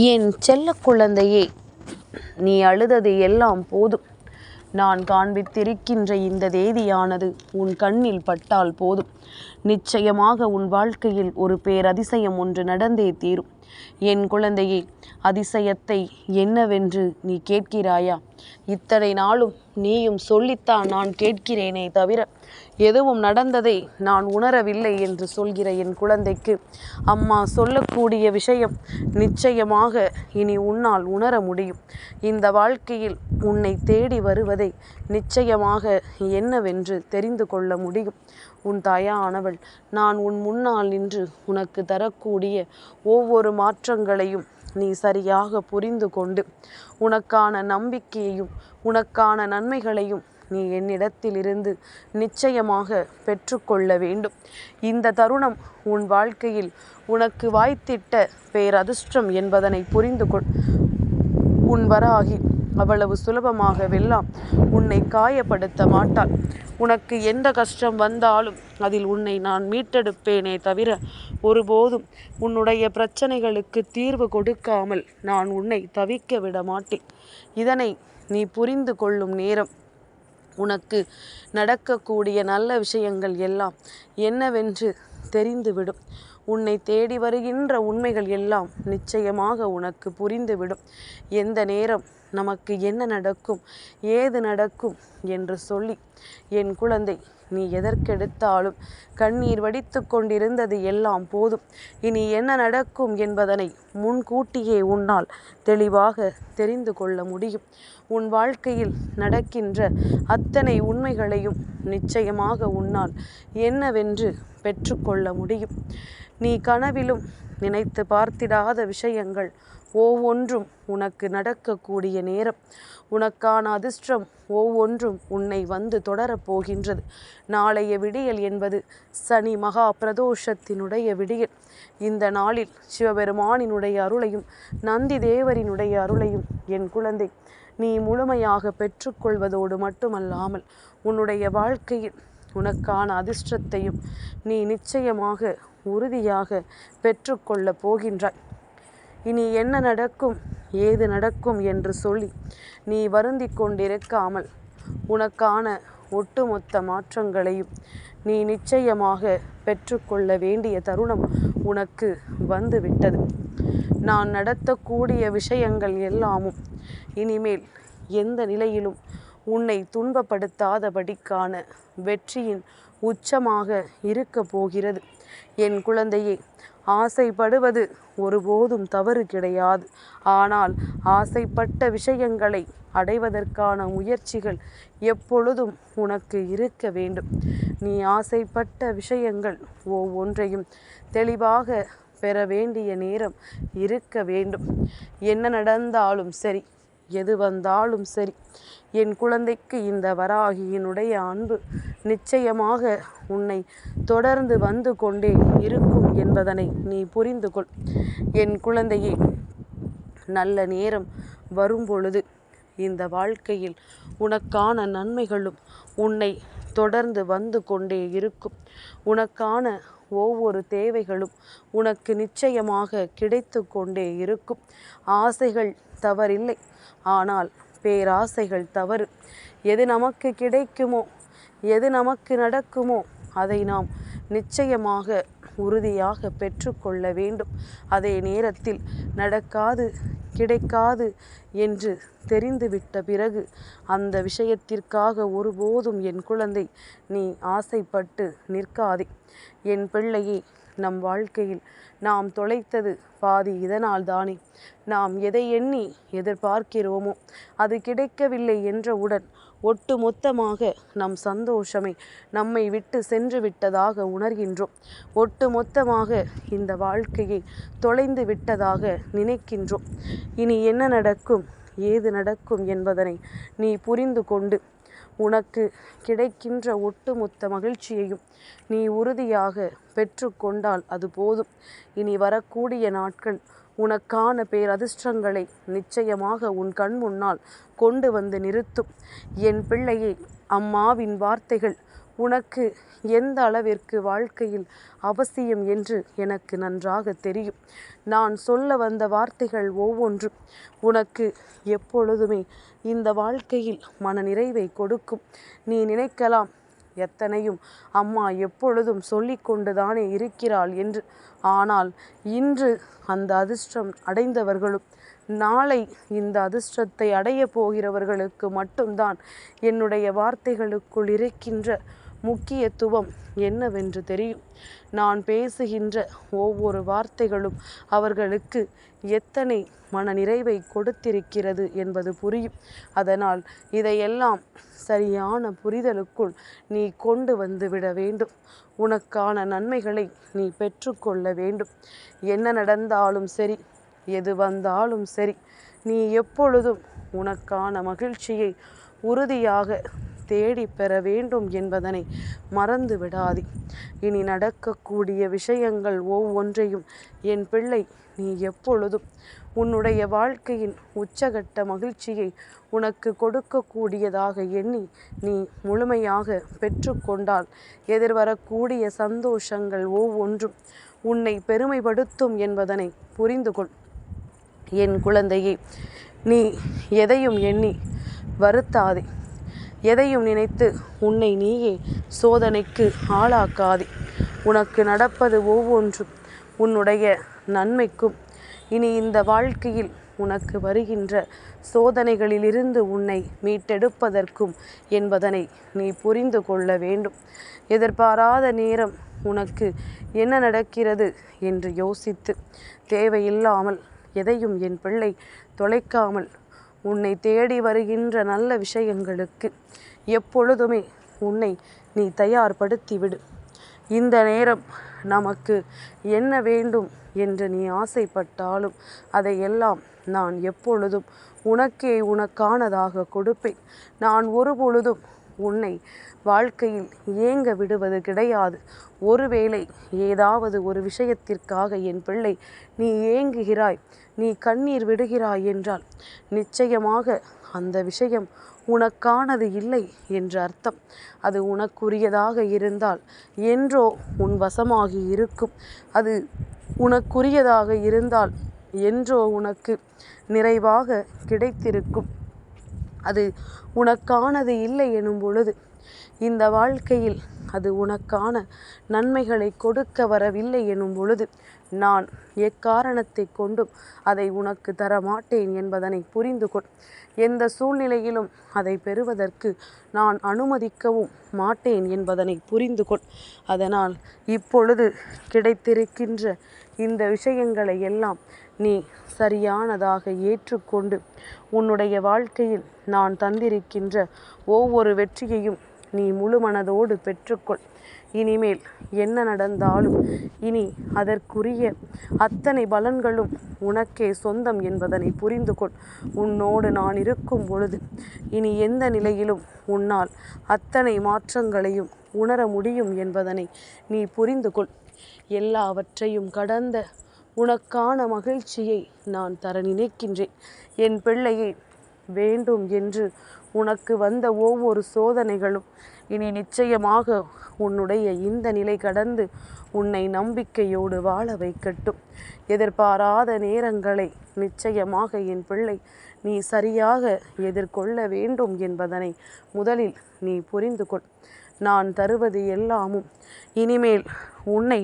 என் செல்ல குழந்தையே நீ அழுதது எல்லாம் போதும். நான் காண்பித்திருக்கின்ற இந்த தேதியானது உன் கண்ணில் பட்டால் போதும். நிச்சயமாக உன் வாழ்க்கையில் ஒரு பேரதிசயம் ஒன்று நடந்தே தீரும். என் குழந்தையே அதிசயத்தை என்னவென்று நீ கேட்கிறாயா? இத்தனை நாளும் நீயும் சொல்லித்தான் நான் கேட்கிறேனே தவிர எதுவும் நடந்ததை நான் உணரவில்லை என்று சொல்கிற என் குழந்தைக்கு அம்மா சொல்லக்கூடிய விஷயம் நிச்சயமாக இனி உன்னால் உணர முடியும். இந்த வாழ்க்கையில் உன்னை தேடி வருவதை நிச்சயமாக என்னவென்று தெரிந்து கொள்ள முடியும். உன் தாயானவள் நான் உன் முன்னால் நின்று உனக்கு தரக்கூடிய ஒவ்வொரு மாற்றங்களையும் நீ சரியாக புரிந்து கொண்டு உனக்கான நம்பிக்கையையும் உனக்கான நன்மைகளையும் நீ என்னிடத்திலிருந்து நிச்சயமாக பெற்றுக்கொள்ள வேண்டும். இந்த தருணம் உன் வாழ்க்கையில் உனக்கு வாய்த்திட்ட பேரதிர்ஷ்டம் என்பதனை புரிந்து கொள். உன் வராகி அவ்வளவு சுலபமாக வெல்லாம் உன்னை காயப்படுத்த மாட்டாள். உனக்கு எந்த கஷ்டம் வந்தாலும் அதில் உன்னை நான் மீட்டெடுப்பேனே தவிர ஒருபோதும் உன்னுடைய பிரச்சனைகளுக்கு தீர்வு கொடுக்காமல் நான் உன்னை தவிக்க விட மாட்டேன். இதனை நீ புரிந்து கொள்ளும் நேரம் உனக்கு நடக்கக்கூடிய நல்ல விஷயங்கள் எல்லாம் என்னவென்று தெரிந்துவிடும். உன்னை தேடி வருகின்ற உண்மைகள் எல்லாம் நிச்சயமாக உனக்கு புரிந்துவிடும். எந்த நேரம் நமக்கு என்ன நடக்கும் ஏது நடக்கும் என்று சொல்லி என் குழந்தை நீ எதற்கெடுத்தாலும் கண்ணீர் வடித்து கொண்டிருந்தது எல்லாம் போதும். இனி என்ன நடக்கும் என்பதனை முன்கூட்டியே உன்னால் தெளிவாக தெரிந்து கொள்ள முடியும். உன் வாழ்க்கையில் நடக்கின்ற அத்தனை உண்மைகளையும் நிச்சயமாக உன்னால் என்னவென்று பெற்றுக்கொள்ள முடியும். நீ கனவிலும் நினைத்து பார்த்திடாத விஷயங்கள் ஒவ்வொன்றும் உனக்கு நடக்கக்கூடிய நேரம். உனக்கான அதிர்ஷ்டம் ஒவ்வொன்றும் உன்னை வந்து தொடரப் போகின்றது. நாளைய விடியல் என்பது சனி மகா பிரதோஷத்தினுடைய விடியல். இந்த நாளில் சிவபெருமானினுடைய அருளையும் நந்தி தேவரினுடைய அருளையும் என் குழந்தை நீ முழுமையாக பெற்றுக்கொள்வதோடு மட்டுமல்லாமல் உன்னுடைய வாழ்க்கையில் உனக்கான அதிர்ஷ்டத்தையும் நீ நிச்சயமாக உறுதியாக பெற்றுக்கொள்ளப் போகின்றாய். இனி என்ன நடக்கும் ஏது நடக்கும் என்று சொல்லி நீ வருந்தி கொண்டிருக்காமல் உனக்கான ஒட்டுமொத்த மாற்றங்களையும் நீ நிச்சயமாக பெற்றுக்கொள்ள வேண்டிய தருணம் உனக்கு வந்துவிட்டது. நான் நடத்தக்கூடிய விஷயங்கள் எல்லாமும் இனிமேல் எந்த நிலையிலும் உன்னை துன்பப்படுத்தாதபடிக்கான வெற்றியின் உச்சமாக இருக்க போகிறது. என் குழந்தையே ஆசைப்படுவது ஒருபோதும் தவறு கிடையாது. ஆனால் ஆசைப்பட்ட விஷயங்களை அடைவதற்கான முயற்சிகள் எப்பொழுதும் உனக்கு இருக்க வேண்டும். நீ ஆசைப்பட்ட விஷயங்கள் ஒவ்வொன்றையும் தெளிவாக பெற வேண்டிய நேரம் இருக்க வேண்டும். என்ன நடந்தாலும் சரி எது வந்தாலும் சரி. என் குழந்தைக்கு இந்த வராகியினுடைய அன்பு நிச்சயமாக உன்னை தொடர்ந்து வந்து கொண்டே இருக்கும் என்பதனை நீ புரிந்து கொள். என் குழந்தையே நல்ல நேரம் வரும்பொழுது இந்த வாழ்க்கையில் உனக்கான நன்மைகளும் உன்னை தொடர்ந்து வந்து கொண்டே இருக்கும். உனக்கான ஒவ்வொரு தேவைகளும் உனக்கு நிச்சயமாக கிடைத்து கொண்டே இருக்கும். ஆசைகள் தவறில்லை. ஆனால் பேராசைகள் தவறு. எது நமக்கு கிடைக்குமோ எது நமக்கு நடக்குமோ அதை நாம் நிச்சயமாக உறுதியாக பெற்றுக்கொள்ள வேண்டும். அதே நேரத்தில் நடக்காது கிடைக்காது என்று தெரிந்துவிட்ட பிறகு அந்த விஷயத்திற்காக ஒருபோதும் என் குழந்தை நீ ஆசைப்பட்டு நிற்காதே. என் பிள்ளையே நம் வாழ்க்கையில் நாம் தொலைத்தது பாதி இதனால் தானே. நாம் எதை எண்ணி எதிர்பார்க்கிறோமோ அது கிடைக்கவில்லை என்றவுடன் ஒட்டு மொத்தமாக நம் சந்தோஷமே நம்மை விட்டு சென்று விட்டதாக உணர்கின்றோம். ஒட்டு மொத்தமாக இந்த வாழ்க்கையை தொலைந்து விட்டதாக நினைக்கின்றோம். இனி என்ன நடக்கும் ஏது நடக்கும் என்பதனை நீ புரிந்து கொண்டு உனக்கு கிடைக்கின்ற ஒட்டுமொத்த மகிழ்ச்சியையும் நீ உறுதியாக பெற்றுக்கொண்டால் அது போதும். இனி வரக்கூடிய நாட்கள் உனக்கான பேரதிர்ஷ்டங்களை நிச்சயமாக உன் கண் முன்னால் கொண்டு வந்து நிறுத்தும். என் பிள்ளையே அம்மாவின் வார்த்தைகள் உனக்கு எந்த அளவிற்கு வாழ்க்கையில் அவசியம் என்று எனக்கு நன்றாக தெரியும். நான் சொல்ல வந்த வார்த்தைகள் ஒவ்வொன்றும் உனக்கு எப்பொழுதுமே இந்த வாழ்க்கையில் மன நிறைவை கொடுக்கும். நீ நினைக்கலாம் எத்தனையும் அம்மா எப்பொழுதும் சொல்லிக்கொண்டுதானே இருக்கிறாள் என்று. ஆனால் இன்று அந்த அதிர்ஷ்டம் அடைந்தவர்களும் நாளை இந்த அதிர்ஷ்டத்தை அடைய போகிறவர்களுக்கு மட்டும்தான் என்னுடைய வார்த்தைகளுக்குள் இருக்கின்ற முக்கியத்துவம் என்னவென்று தெரியும். நான் பேசுகின்ற ஒவ்வொரு வார்த்தைகளும் அவர்களுக்கு எத்தனை மன நிறைவை கொடுத்திருக்கிறது என்பது புரியும். அதனால் இதையெல்லாம் சரியான புரிதலுக்குள் நீ கொண்டு வந்து விட வேண்டும். உனக்கான நன்மைகளை நீ பெற்றுக்கொள்ள வேண்டும். என்ன நடந்தாலும் சரி எது வந்தாலும் சரி நீ எப்பொழுதும் உனக்கான மகிழ்ச்சியை உறுதியாக தேடி பெற வேண்டும் என்பதனை மறந்து விடாதே. இனி நடக்கக்கூடிய விஷயங்கள் ஒவ்வொன்றையும் என் பிள்ளை நீ எப்பொழுதும் உன்னுடைய வாழ்க்கையின் உச்சகட்ட மகிழ்ச்சியை உனக்கு கொடுக்கக்கூடியதாக எண்ணி நீ முழுமையாக பெற்றுக்கொண்டால் எதிர்வரக்கூடிய சந்தோஷங்கள் ஒவ்வொன்றும் உன்னை பெருமைப்படுத்தும் என்பதனை புரிந்து கொள் என் குழந்தையே நீ எதையும் எண்ணி வருத்தாதே. எதையும் நினைத்து உன்னை நீயே சோதனைக்கு ஆளாக்காதே. உனக்கு நடப்பது ஒவ்வொன்றும் உன்னுடைய நன்மைக்கும். இனி இந்த வாழ்க்கையில் உனக்கு வருகின்ற சோதனைகளிலிருந்து உன்னை மீட்டெடுப்பதற்கும் என்பதனை நீ புரிந்து கொள்ள வேண்டும். எதிர்பாராத நேரம் உனக்கு என்ன நடக்கிறது என்று யோசித்து. தேவையில்லாமல் எதையும் என் பிள்ளை தொலைக்காமல் உன்னை தேடி வருகின்ற நல்ல விஷயங்களுக்கு எப்பொழுதுமே உன்னை நீ தயார்படுத்திவிடு. இந்த நேரம் நமக்கு என்ன வேண்டும் என்று நீ ஆசைப்பட்டாலும் அதையெல்லாம் நான் எப்பொழுதும் உனக்கே உனக்கானதாக கொடுப்பேன். நான் ஒரு பொழுதும் உன்னை வாழ்க்கையில் ஏங்க விடுவது கிடையாது. ஒருவேளை ஏதாவது ஒரு விஷயத்திற்காக என் பிள்ளை நீ ஏங்குகிறாய் நீ கண்ணீர் விடுகிறாய் என்றால் நிச்சயமாக அந்த விஷயம் உனக்கானது இல்லை என்று அர்த்தம். அது உனக்குரியதாக இருந்தால் என்றோ உன் வசமாகி இருக்கும். அது உனக்குரியதாக இருந்தால் என்றோ உனக்கு நிறைவாக கிடைத்திருக்கும். அது உனக்கானது இல்லை எனும் பொழுது இந்த வாழ்க்கையில் அது உனக்கான நன்மைகளை கொடுக்க வரவில்லை எனும் பொழுது நான் எக்காரணத்தை கொண்டும் அதை உனக்கு தர மாட்டேன் என்பதனை புரிந்து கொள். எந்த சூழ்நிலையிலும் அதை பெறுவதற்கு நான் அனுமதிக்கவும் மாட்டேன் என்பதனை புரிந்து கொள். அதனால் இப்பொழுது கிடைத்திருக்கின்ற இந்த விஷயங்களை எல்லாம் நீ சரியானதாக ஏற்றுக்கொண்டு உன்னுடைய வாழ்க்கையில் நான் தந்திருக்கின்ற ஒவ்வொரு வெற்றியையும் நீ முழு மனதோடு பெற்றுக்கொள். இனிமேல் என்ன நடந்தாலும் இனி அதற்குரிய அத்தனை பலன்களும் உனக்கே சொந்தம் என்பதனை புரிந்து கொள் உன்னோடு நான் இருக்கும் பொழுது இனி எந்த நிலையிலும் உன்னால் அத்தனை மாற்றங்களையும் உணர முடியும் என்பதனை நீ புரிந்து கொள் எல்லாவற்றையும் கடந்த உனக்கான மகிழ்ச்சியை நான் தர நினைக்கின்றேன். என் பிள்ளையை வேண்டும் என்று உனக்கு வந்த ஒவ்வொரு சோதனைகளும் இனி நிச்சயமாக உன்னுடைய இந்த நிலை கடந்து உன்னை நம்பிக்கையோடு வாழ வைக்கட்டும். எதிர்பாராத நேரங்களை நிச்சயமாக என் பிள்ளை நீ சரியாக எதிர்கொள்ள வேண்டும் என்பதனை முதலில் நீ புரிந்து கொள். நான் தருவது எல்லாமும் இனிமேல் உன்னை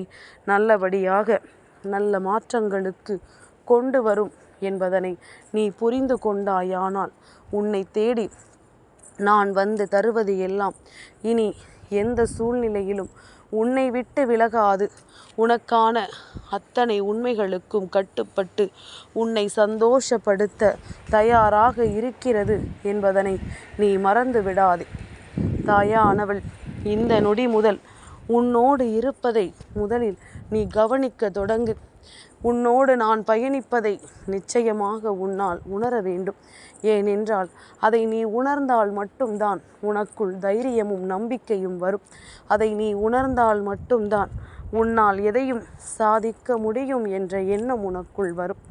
நல்லபடியாக நல்ல மாற்றங்களுக்கு கொண்டு வரும் என்பதனை நீ புரிந்து கொண்டாயானால் உன்னை தேடி நான் வந்து தருவது எல்லாம். இனி எந்த சூழ்நிலையிலும் உன்னை விட்டு விலகாது. உனக்கான அத்தனை உண்மைகளுக்கும் கட்டுப்பட்டு உன்னை சந்தோஷப்படுத்த தயாராக இருக்கிறது என்பதனை நீ மறந்து விடாதே. தாயானவள் இந்த நொடி முதல் உன்னோடு இருப்பதை முதலில் நீ கவனிக்க தொடங்கு. உன்னோடு நான் பயணிப்பதை நிச்சயமாக உன்னால் உணர வேண்டும். ஏனென்றால் அதை நீ உணர்ந்தால் மட்டும்தான் உனக்குள் தைரியமும் நம்பிக்கையும் வரும். அதை நீ உணர்ந்தால் மட்டும்தான் உன்னால் எதையும் சாதிக்க முடியும் என்ற எண்ணம் உனக்குள் வரும்.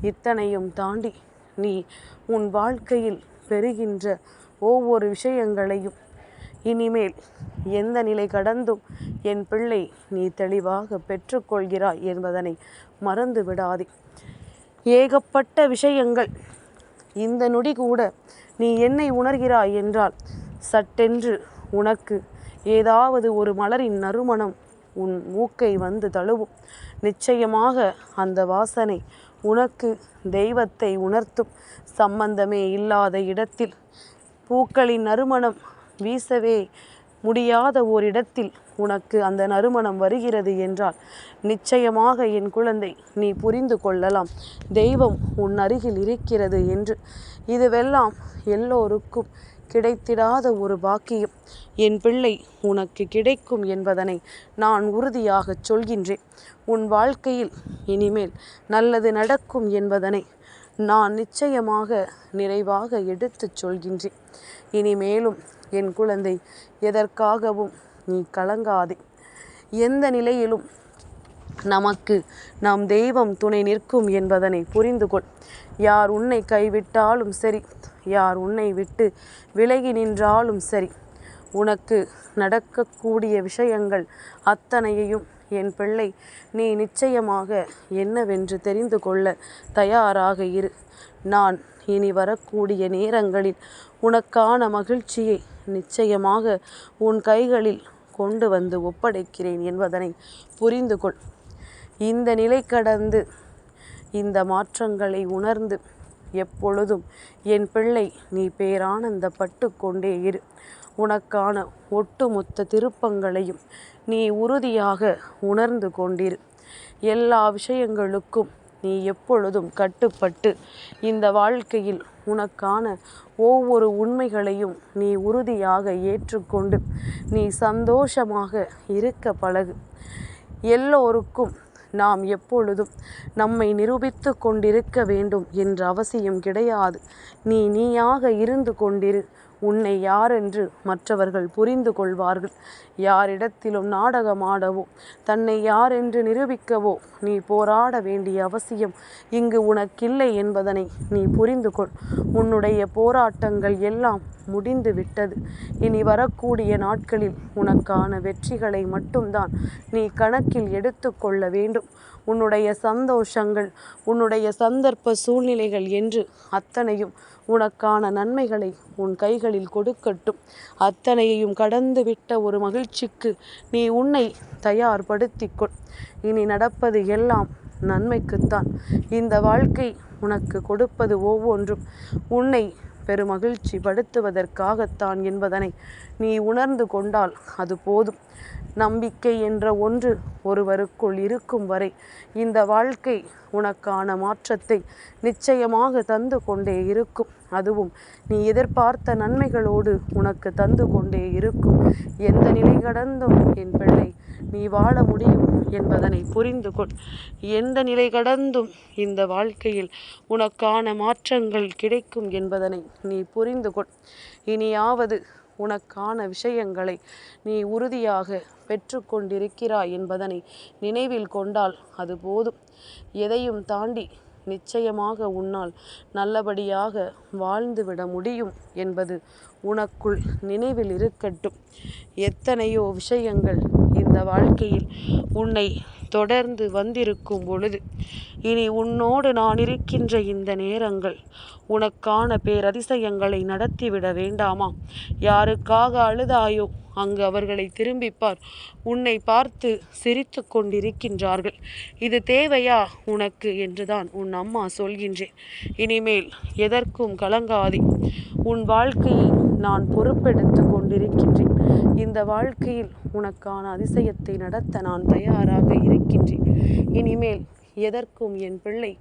இத்தனையும் தாண்டி நீ உன் வாழ்க்கையில் பெறுகின்ற ஒவ்வொரு விஷயங்களையும் இனிமேல் எந்த நிலை கடந்தும் என் பிள்ளை நீ தெளிவாக பெற்றுக்கொள்கிறாய் என்பதனை மறந்து விடாதே. ஏகப்பட்ட விஷயங்கள். இந்த நொடி கூட நீ என்னை உணர்கிறாய் என்றால் சட்டென்று உனக்கு ஏதாவது ஒரு மலரின் நறுமணம் உன் மூக்கை வந்து தழுவும். நிச்சயமாக அந்த வாசனை உனக்கு தெய்வத்தை உணர்த்தும். சம்பந்தமே இல்லாத இடத்தில் பூக்களின் நறுமணம் வீசவே முடியாத ஓரிடத்தில் உனக்கு அந்த நறுமணம் வருகிறது என்றால் நிச்சயமாக என் குழந்தை நீ புரிந்து கொள்ளலாம். தெய்வம் உன் அருகில் இருக்கிறது என்று. இதுவெல்லாம் எல்லோருக்கும் கிடைத்திடாத ஒரு பாக்கியம். என் பிள்ளை உனக்கு கிடைக்கும் என்பதனை நான் உறுதியாகச் சொல்கின்றேன். உன் வாழ்க்கையில் இனிமேல் நல்லது நடக்கும் என்பதனை நான் நிச்சயமாக நிறைவாக எடுத்துச் சொல்கின்றேன். இனிமேலும் என் குழந்தை எதற்காகவும் நீ கலங்காதே. எந்த நிலையிலும் நமக்கு நம் தெய்வம் துணை நிற்கும் என்பதனை புரிந்து கொள் யார் உன்னை கைவிட்டாலும் சரி யார் உன்னை விட்டு விலகி நின்றாலும் சரி உனக்கு நடக்கக்கூடிய விஷயங்கள் அத்தனையையும் என் பிள்ளை நீ நிச்சயமாக என்னவென்று தெரிந்து கொள்ள தயாராக இரு. நான் இனி வரக்கூடிய நேரங்களில் உனக்கான மகிழ்ச்சியை நிச்சயமாக உன் கைகளில் கொண்டு வந்து ஒப்படைக்கிறேன் என்பதனை புரிந்து கொள். இந்த நிலை கடந்து இந்த மாற்றங்களை உணர்ந்து எப்பொழுதும் என் பிள்ளை நீ பேரானந்தப்பட்டு கொண்டே இரு. உனக்கான ஒட்டுமொத்த திருப்பங்களையும் நீ உறுதியாக உணர்ந்து கொண்டிரு. எல்லா விஷயங்களுக்கும் நீ எப்பொழுதும் கட்டுப்பட்டு இந்த வாழ்க்கையில் உனக்கான ஒவ்வொரு உண்மைகளையும் நீ உறுதியாக ஏற்றுக்கொண்டு நீ சந்தோஷமாக இருக்க பழகு. எல்லோருக்கும் நாம் எப்பொழுதும் நம்மை நிரூபித்து கொண்டிருக்க வேண்டும் என்ற அவசியம் கிடையாது. நீ நீயாக இருந்து கொண்டிரு. உன்னை யாரென்று மற்றவர்கள் புரிந்து கொள்வார்கள். யாரிடத்திலும் நாடகமாடவோ தன்னை யாரென்று நிரூபிக்கவோ நீ போராட வேண்டிய அவசியம் இங்கு உனக்கில்லை என்பதனை நீ புரிந்து கொள். உன்னுடைய போராட்டங்கள் எல்லாம் முடிந்து விட்டது. இனி வரக்கூடிய நாட்களில் உனக்கான வெற்றிகளை மட்டும்தான் நீ கணக்கில் எடுத்துக்கொள்ள வேண்டும். உன்னுடைய சந்தோஷங்கள் உன்னுடைய சந்தர்ப்ப சூழ்நிலைகள் என்று அத்தனையும் உனக்கான நன்மைகளை உன் கைகளில் கொடுக்கட்டும். அத்தனையையும் கடந்து விட்ட ஒரு மகிழ்ச்சிக்கு நீ உன்னை தயார்படுத்திக்கொள். இனி நடப்பது எல்லாம் நன்மைக்குத்தான். இந்த வாழ்க்கை உனக்கு கொடுப்பது ஒவ்வொன்றும். உன்னை பெருமகிழ்ச்சி படுத்துவதற்காகத்தான் என்பதனை நீ உணர்ந்து கொண்டால் அது போதும். நம்பிக்கை என்ற ஒன்று ஒருவருக்குள் இருக்கும் வரை இந்த வாழ்க்கை உனக்கான மாற்றத்தை நிச்சயமாக தந்து கொண்டே இருக்கும். அதுவும் நீ எதிர்பார்த்த நன்மைகளோடு உனக்கு தந்து கொண்டே இருக்கும். எந்த நிலை கடந்தும் என் பிள்ளை நீ வாழ முடியும் என்பதனை புரிந்து கொள். எந்த நிலை கடந்தும் இந்த வாழ்க்கையில் உனக்கான மாற்றங்கள் கிடைக்கும் என்பதனை நீ புரிந்து கொள். இனியாவது உனக்கான விஷயங்களை நீ உறுதியாக பெற்றுக்கொண்டிருக்கிறாய் என்பதனை நினைவில் கொண்டால் அது போதும். எதையும் தாண்டி நிச்சயமாக உன்னால் நல்லபடியாக வாழ்ந்துவிட முடியும் என்பது உனக்குள் நினைவில் இருக்கட்டும். எத்தனையோ விஷயங்கள் இந்த வாழ்க்கையில் உன்னை தொடர்ந்து வந்திருக்கும் பொழுது இனி உன்னோடு நான் இருக்கின்ற இந்த நேரங்கள் உனக்கான பேரதிசயங்களை நடத்திவிட வேண்டாமா? யாருக்காக அழுதாயோ அங்கு அவர்களை திரும்பிப்பார். உன்னை பார்த்து சிரித்து கொண்டிருக்கின்றார்கள். இது தேவையா உனக்கு? என்றுதான் உன் அம்மா சொல்கின்றேன். இனிமேல் எதற்கும் கலங்காதே. உன் வாழ்க்கையை நான் பொறுப்பெடுத்து கொண்டிருக்கின்றேன். இந்த வாழ்க்கையில் உனக்கான அதிசயத்தை நடத்த நான் தயாராக இருக்கின்றேன். இனிமேல் எதற்கும் என் பிள்ளை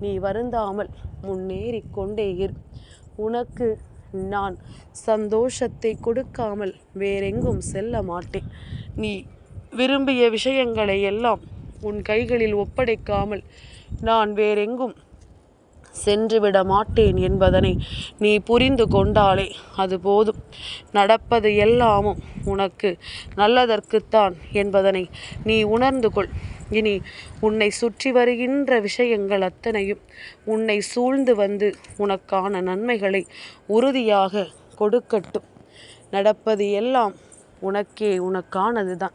நீ வருந்தாமல் முன்னேறி கொண்டே இரு. உனக்கு நான் சந்தோஷத்தை கொடுக்காமல் வேறெங்கும் செல்ல மாட்டேன். நீ விரும்பிய விஷயங்களை எல்லாம் உன் கைகளில் ஒப்படைக்காமல் நான் வேறெங்கும் சென்றுவிட மாட்டேன் என்பதனை நீ புரிந்து கொண்டாலே அது போதும். நடப்பது எல்லாமும் உனக்கு நல்லதற்குத்தான் என்பதனை நீ உணர்ந்து கொள். இனி உன்னை சுற்றி வருகின்ற விஷயங்கள் அத்தனையும் உன்னை சூழ்ந்து வந்து உனக்கான நன்மைகளை உறுதியாக கொடுக்கட்டும். நடப்பது எல்லாம் உனக்கே உனக்கானது தான்